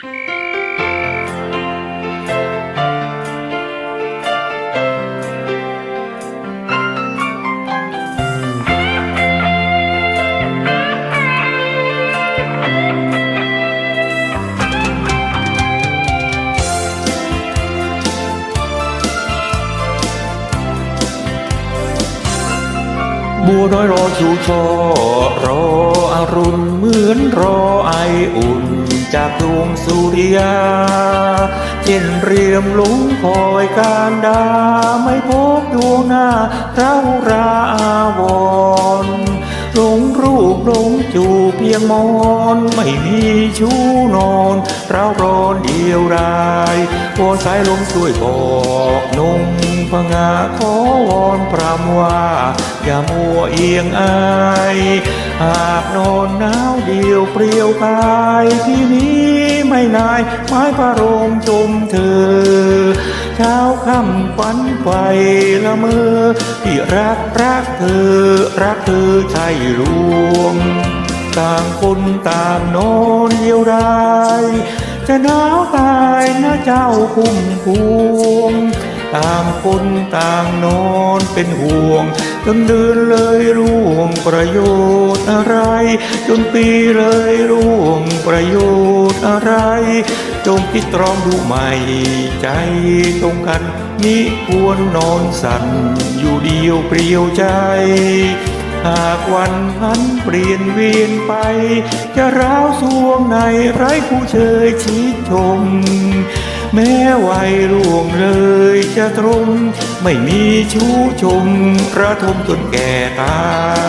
บัวน้อยรอชูช่อรออรุณเหมือนรอไออุ่น จากดวงสุริยา เช่นเรียมลุงคอยการดา ไม่พบดวงหน้าเราราอาวร หลงรูปหลงจูเพียงมอนไม่มีชู้นอนเราร้อนเดียวดายพอสายลมช่วยบอกนุ่งพงาขอวอนพรำว่า อย่ามัวเอียงอายหากนอนหนาวเดียวเปรียวกายที่นี้ ไม่นายไม้พระโรงจมเธอ เช้าค่ำฝันไฟละเมอที่รักรักเธอ รักเธอใช่ลวง ต่างคนต่างนอนเดียวดายจะหนาวตายนะเจ้าคุ้มพวงต่างคนต่างนอนเป็นห่วงจนเดือนเลยร่วงประโยชน์ อะไรจนปีเลยร่วงประโยชน์อะไร จงคิดตรองดูใหม่ ใจตรงกันมิควรนอนสั่นอยู่เดียวเปลี่ยวใจ หากวันพันเปลี่ยนเวียนไป จะร้าวสวงในไร้ผู้เชยชี้ชมแม้วัยร่วงเลยจะตรง ไม่มีชู้ชมกระทมจนแก่ตาย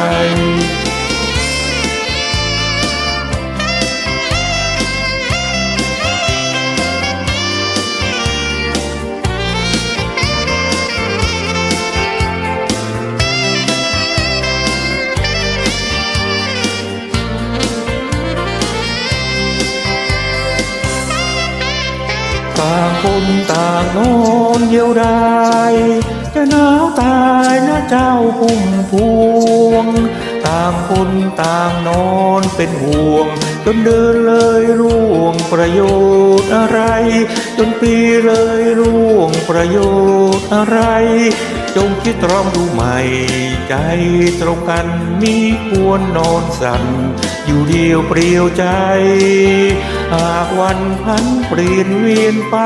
คนต่างนอนเดียวดายจะหนาวตายนะเจ้าพุ่มพวง ต่างคนต่างนอนเป็นห่วง จนเดินเลยร่วงประโยชน์อะไร จนปีเลยร่วงประโยชน์อะไร จงคิดตรองดูใหม่ ใจตรงกันมีควรนอนสั่นอยู่เดียวเปลี่ยวใจ หากวันพันเปลี่ยนเวียนไป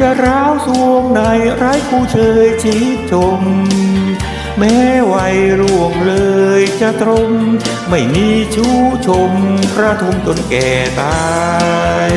จะร้าวสวงในไร้ผู้เชยชี้ชม แม้วัยร่วงเลยจะตรง ไม่มีชู้ชม กระทุมจนแก่ตาย